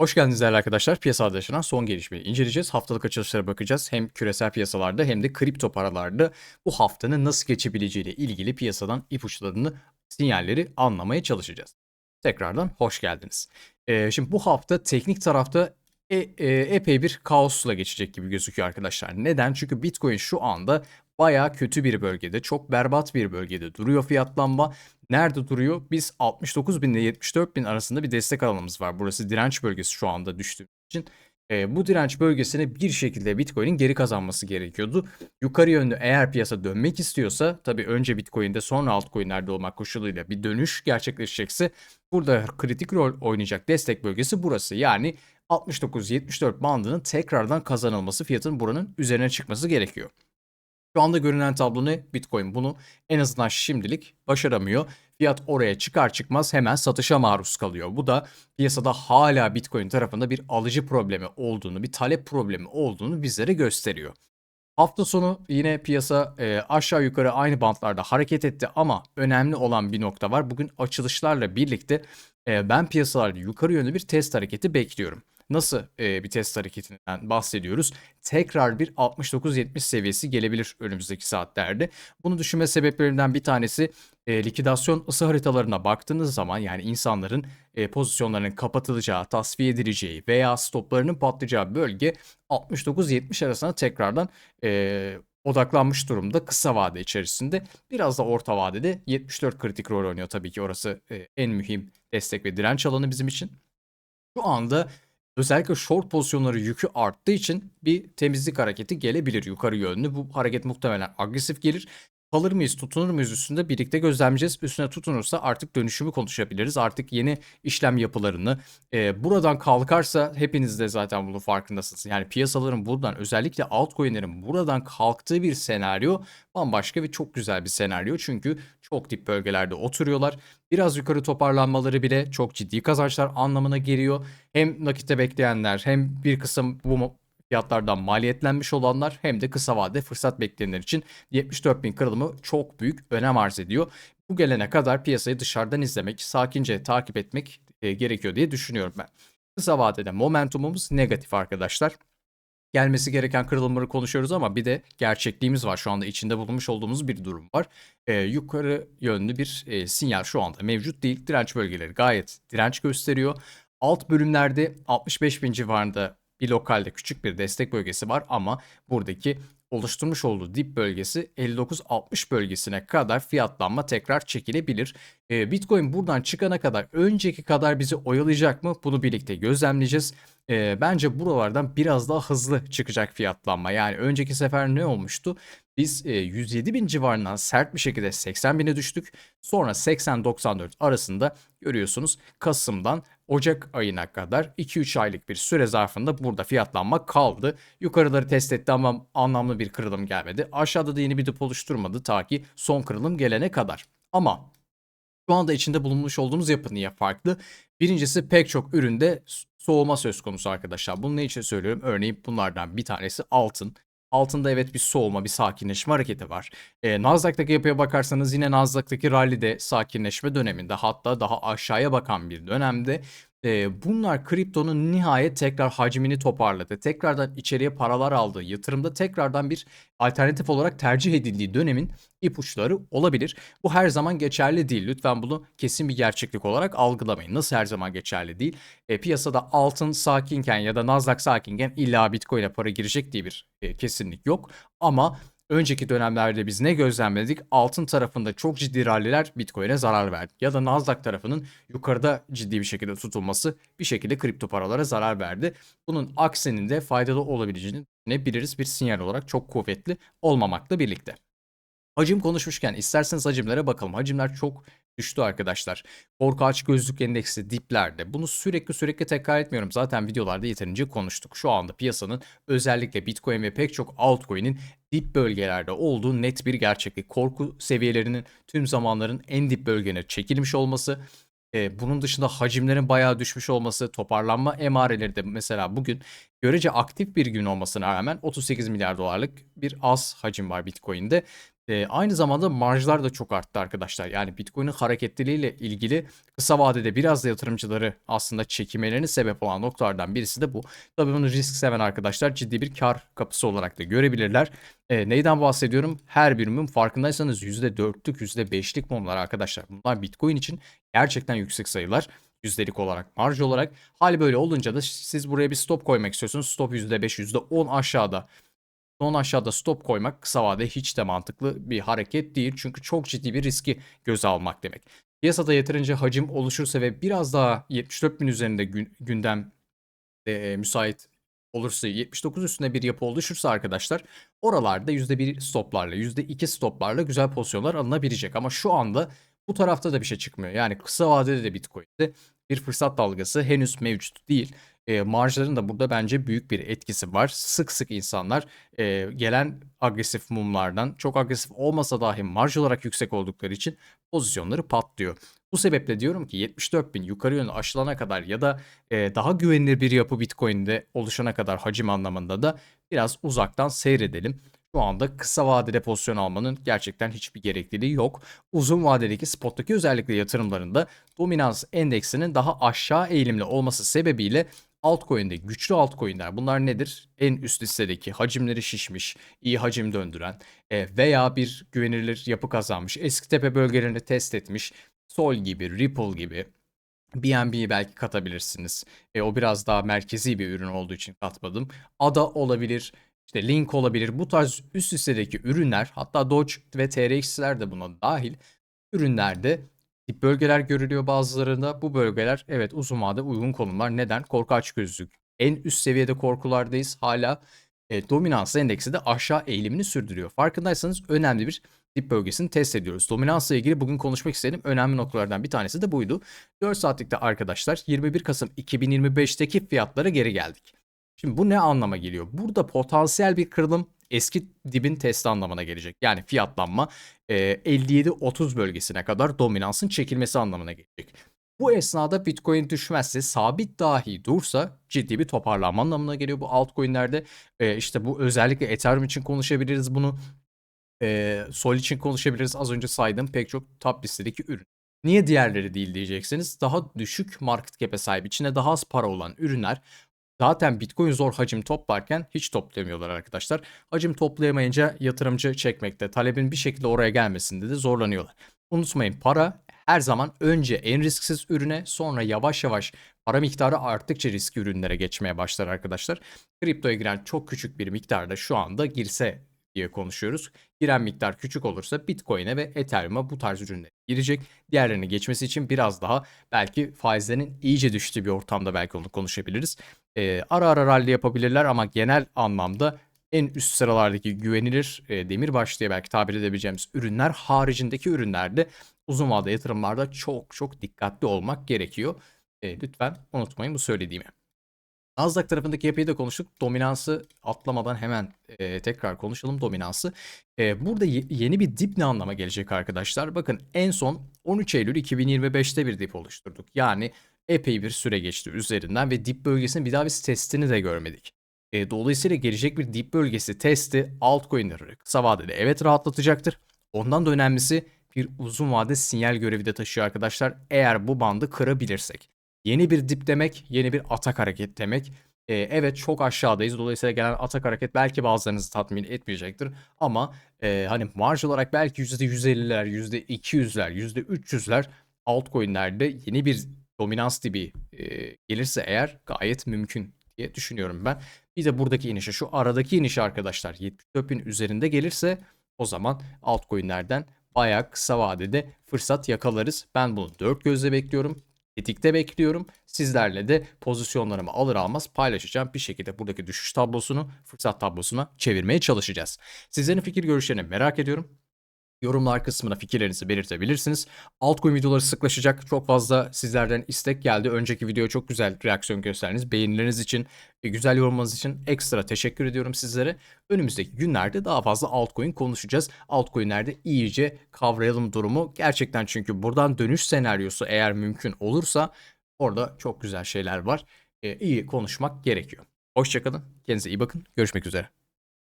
Hoş geldiniz değerli arkadaşlar. Piyasada yaşanan son gelişmeyi inceleyeceğiz. Haftalık açılışlara bakacağız. Hem küresel piyasalarda hem de kripto paralarda bu haftanın nasıl geçebileceğiyle ilgili piyasadan ipuçlarını, sinyalleri anlamaya çalışacağız. Tekrardan hoş geldiniz. Ee, şimdi bu hafta teknik tarafta e, e, epey bir kaosla geçecek gibi gözüküyor arkadaşlar. Neden? Çünkü Bitcoin şu anda baya kötü bir bölgede, çok berbat bir bölgede duruyor fiyatlanma. Nerede duruyor? Biz 69 bin ile 74 bin arasında bir destek alanımız var. Burası direnç bölgesi şu anda düştüğü için. E, bu direnç bölgesine bir şekilde Bitcoin'in geri kazanması gerekiyordu. Yukarı yönlü eğer piyasa dönmek istiyorsa tabii önce Bitcoin'de sonra altcoin'lerde olmak koşuluyla bir dönüş gerçekleşecekse burada kritik rol oynayacak destek bölgesi burası. Yani 69-74 bandının tekrardan kazanılması fiyatın buranın üzerine çıkması gerekiyor. Şu anda görünen tablo ne? Bitcoin bunu en azından şimdilik başaramıyor. Fiyat oraya çıkar çıkmaz hemen satışa maruz kalıyor. Bu da piyasada hala Bitcoin tarafında bir alıcı problemi olduğunu, bir talep problemi olduğunu bizlere gösteriyor. Hafta sonu yine piyasa e, aşağı yukarı aynı bantlarda hareket etti ama önemli olan bir nokta var. Bugün açılışlarla birlikte e, ben piyasalarda yukarı yönlü bir test hareketi bekliyorum. Nasıl e, bir test hareketinden bahsediyoruz? Tekrar bir 69-70 seviyesi gelebilir önümüzdeki saatlerde. Bunu düşünme sebeplerinden bir tanesi e, likidasyon ısı haritalarına baktığınız zaman yani insanların e, pozisyonlarının kapatılacağı, tasfiye edileceği veya stoplarının patlayacağı bölge 69-70 arasında tekrardan e, odaklanmış durumda kısa vade içerisinde. Biraz da orta vadede 74 kritik rol oynuyor tabii ki orası en mühim destek ve direnç alanı bizim için. Şu anda özellikle short pozisyonları yükü arttığı için bir temizlik hareketi gelebilir yukarı yönlü. Bu hareket muhtemelen agresif gelir. Kalır mıyız, tutunur muyuz üstünde birlikte gözlemleyeceğiz. Üstüne tutunursa artık dönüşümü konuşabiliriz. Artık yeni işlem yapılarını e, buradan kalkarsa hepiniz de zaten bunun farkındasınız. Yani piyasaların buradan özellikle altcoin'lerin buradan kalktığı bir senaryo bambaşka ve çok güzel bir senaryo. Çünkü çok dip bölgelerde oturuyorlar. Biraz yukarı toparlanmaları bile çok ciddi kazançlar anlamına geliyor. Hem nakitte bekleyenler hem bir kısım bu fiyatlardan maliyetlenmiş olanlar hem de kısa vadede fırsat bekleyenler için 74 bin kırılımı çok büyük önem arz ediyor. Bu gelene kadar piyasayı dışarıdan izlemek, sakince takip etmek e, gerekiyor diye düşünüyorum ben. Kısa vadede momentumumuz negatif arkadaşlar. Gelmesi gereken kırılımları konuşuyoruz ama bir de gerçekliğimiz var. Şu anda içinde bulunmuş olduğumuz bir durum var. E, yukarı yönlü bir e, sinyal şu anda mevcut değil. Direnç bölgeleri gayet direnç gösteriyor. Alt bölümlerde 65 bin civarında bir lokalde küçük bir destek bölgesi var ama buradaki oluşturmuş olduğu dip bölgesi 59-60 bölgesine kadar fiyatlanma tekrar çekilebilir. Ee, Bitcoin buradan çıkana kadar önceki kadar bizi oyalayacak mı? Bunu birlikte gözlemleyeceğiz. Ee, bence buralardan biraz daha hızlı çıkacak fiyatlanma. Yani önceki sefer ne olmuştu? Biz e, 107 bin civarından sert bir şekilde 80 bine düştük. Sonra 80-94 arasında görüyorsunuz Kasım'dan Ocak ayına kadar 2-3 aylık bir süre zarfında burada fiyatlanma kaldı. Yukarıları test etti ama anlamlı bir kırılım gelmedi. Aşağıda da yeni bir dip oluşturmadı ta ki son kırılım gelene kadar. Ama şu anda içinde bulunmuş olduğumuz yapı niye farklı? Birincisi pek çok üründe soğuma söz konusu arkadaşlar. Bunu ne için söylüyorum? Örneğin bunlardan bir tanesi altın. Altında evet bir soğuma, bir sakinleşme hareketi var. E, Nasdaq'taki yapıya bakarsanız yine Nasdaq'taki rallide sakinleşme döneminde hatta daha aşağıya bakan bir dönemde e, bunlar kriptonun nihayet tekrar hacmini toparladı. Tekrardan içeriye paralar aldığı, yatırımda tekrardan bir alternatif olarak tercih edildiği dönemin ipuçları olabilir. Bu her zaman geçerli değil. Lütfen bunu kesin bir gerçeklik olarak algılamayın. Nasıl her zaman geçerli değil? E, piyasada altın sakinken ya da Nasdaq sakinken illa Bitcoin'e para girecek diye bir e, kesinlik yok. Ama Önceki dönemlerde biz ne gözlemledik? Altın tarafında çok ciddi ralliler Bitcoin'e zarar verdi. Ya da Nasdaq tarafının yukarıda ciddi bir şekilde tutulması bir şekilde kripto paralara zarar verdi. Bunun aksinin de faydalı olabileceğini ne biliriz bir sinyal olarak çok kuvvetli olmamakla birlikte. Hacim konuşmuşken isterseniz hacimlere bakalım. Hacimler çok düştü arkadaşlar. Korku aç gözlük endeksi diplerde. Bunu sürekli sürekli tekrar etmiyorum. Zaten videolarda yeterince konuştuk. Şu anda piyasanın özellikle Bitcoin ve pek çok altcoin'in dip bölgelerde olduğu net bir gerçeklik. Korku seviyelerinin tüm zamanların en dip bölgelerine çekilmiş olması e, bunun dışında hacimlerin bayağı düşmüş olması, toparlanma emareleri de mesela bugün görece aktif bir gün olmasına rağmen 38 milyar dolarlık bir az hacim var Bitcoin'de. Eee, aynı zamanda marjlar da çok arttı arkadaşlar. Yani Bitcoin'in hareketliliğiyle ilgili kısa vadede biraz da yatırımcıları aslında çekinmelerine sebep olan noktalardan birisi de bu. Tabii bunu risk seven arkadaşlar ciddi bir kar kapısı olarak da görebilirler. Eee, neyden bahsediyorum? Her bir mum farkındaysanız %4'lük, %5'lik mumlar arkadaşlar. Bunlar Bitcoin için gerçekten yüksek sayılar. Yüzdelik olarak, marj olarak. Hal böyle olunca da siz buraya bir stop koymak istiyorsunuz. Stop %5, %10 aşağıda. Son aşağıda stop koymak kısa vadede hiç de mantıklı bir hareket değil. Çünkü çok ciddi bir riski göze almak demek. Piyasada yeterince hacim oluşursa ve biraz daha 74 bin üzerinde gün, gündem e, müsait olursa 79 üstünde bir yapı oluşursa arkadaşlar oralarda %1 stoplarla %2 stoplarla güzel pozisyonlar alınabilecek. Ama şu anda bu tarafta da bir şey çıkmıyor. Yani kısa vadede de Bitcoin'de bir fırsat dalgası henüz mevcut değil. E, marjların da burada bence büyük bir etkisi var. Sık sık insanlar e, gelen agresif mumlardan çok agresif olmasa dahi marj olarak yüksek oldukları için pozisyonları patlıyor. Bu sebeple diyorum ki 74 bin yukarı yönlü aşılana kadar ya da e, daha güvenilir bir yapı Bitcoin'de oluşana kadar hacim anlamında da biraz uzaktan seyredelim. Şu anda kısa vadede pozisyon almanın gerçekten hiçbir gerekliliği yok. Uzun vadedeki spottaki özellikle yatırımlarında dominans endeksinin daha aşağı eğilimli olması sebebiyle altcoin'de güçlü altcoin'ler bunlar nedir? En üst listedeki hacimleri şişmiş, iyi hacim döndüren e, veya bir güvenilir yapı kazanmış, eski tepe bölgelerini test etmiş, Sol gibi, Ripple gibi, BNB'yi belki katabilirsiniz. E, o biraz daha merkezi bir ürün olduğu için katmadım. ADA olabilir, işte Link olabilir. Bu tarz üst listedeki ürünler hatta Doge ve TRX'ler de buna dahil ürünlerde tip bölgeler görülüyor bazılarında. Bu bölgeler evet uzun vade uygun konumlar. Neden? Korku aç gözlük. En üst seviyede korkulardayız. Hala e, dominans endeksi de aşağı eğilimini sürdürüyor. Farkındaysanız önemli bir dip bölgesini test ediyoruz. Dominansla ilgili bugün konuşmak istediğim önemli noktalardan bir tanesi de buydu. 4 saatlikte arkadaşlar 21 Kasım 2025'teki fiyatlara geri geldik. Şimdi bu ne anlama geliyor? Burada potansiyel bir kırılım eski dibin testi anlamına gelecek. Yani fiyatlanma e, 57-30 bölgesine kadar dominansın çekilmesi anlamına gelecek. Bu esnada Bitcoin düşmezse sabit dahi dursa ciddi bir toparlanma anlamına geliyor bu altcoin'lerde. E, işte bu özellikle Ethereum için konuşabiliriz bunu. E, Sol için konuşabiliriz. Az önce saydığım pek çok top listedeki ürün. Niye diğerleri değil diyeceksiniz. Daha düşük market cap'e sahip, içine daha az para olan ürünler Zaten Bitcoin zor hacim toplarken hiç toplayamıyorlar arkadaşlar. Hacim toplayamayınca yatırımcı çekmekte, talebin bir şekilde oraya gelmesinde de zorlanıyorlar. Unutmayın para her zaman önce en risksiz ürüne sonra yavaş yavaş para miktarı arttıkça riskli ürünlere geçmeye başlar arkadaşlar. Kriptoya giren çok küçük bir miktarda şu anda girse diye konuşuyoruz. Giren miktar küçük olursa Bitcoin'e ve Ethereum'a bu tarz ürünlere girecek. Diğerlerini geçmesi için biraz daha belki faizlerin iyice düştüğü bir ortamda belki onu konuşabiliriz. Ee, ara ara rally yapabilirler ama genel anlamda en üst sıralardaki güvenilir e, demirbaş diye belki tabir edebileceğimiz ürünler haricindeki ürünlerde uzun vadeli yatırımlarda çok çok dikkatli olmak gerekiyor. E, lütfen unutmayın bu söylediğimi. Nasdaq tarafındaki yapıyı da konuştuk. Dominansı atlamadan hemen e, tekrar konuşalım dominansı. E, burada yeni bir dip ne anlama gelecek arkadaşlar? Bakın en son 13 Eylül 2025'te bir dip oluşturduk. Yani epey bir süre geçti üzerinden ve dip bölgesinin bir daha biz testini de görmedik. E, dolayısıyla gelecek bir dip bölgesi testi altcoin'leri kısa vadede evet rahatlatacaktır. Ondan da önemlisi bir uzun vade sinyal görevi de taşıyor arkadaşlar. Eğer bu bandı kırabilirsek. Yeni bir dip demek, yeni bir atak hareket demek. Ee, evet çok aşağıdayız. Dolayısıyla gelen atak hareket belki bazılarınızı tatmin etmeyecektir. Ama e, hani marj olarak belki %150'ler, %200'ler, %300'ler altcoin'lerde yeni bir dominans dibi e, gelirse eğer gayet mümkün diye düşünüyorum ben. Bir de buradaki inişe şu aradaki iniş arkadaşlar 74 bin üzerinde gelirse o zaman altcoin'lerden bayağı kısa vadede fırsat yakalarız. Ben bunu dört gözle bekliyorum tetikte bekliyorum. Sizlerle de pozisyonlarımı alır almaz paylaşacağım. Bir şekilde buradaki düşüş tablosunu fırsat tablosuna çevirmeye çalışacağız. Sizlerin fikir görüşlerini merak ediyorum. Yorumlar kısmına fikirlerinizi belirtebilirsiniz. Altcoin videoları sıklaşacak. Çok fazla sizlerden istek geldi. Önceki videoya çok güzel reaksiyon gösterdiniz. Beğenileriniz için, güzel yorumlarınız için ekstra teşekkür ediyorum sizlere. Önümüzdeki günlerde daha fazla altcoin konuşacağız. Altcoin'lerde iyice kavrayalım durumu. Gerçekten çünkü buradan dönüş senaryosu eğer mümkün olursa orada çok güzel şeyler var. Ee, iyi konuşmak gerekiyor. Hoşçakalın. Kendinize iyi bakın. Görüşmek üzere.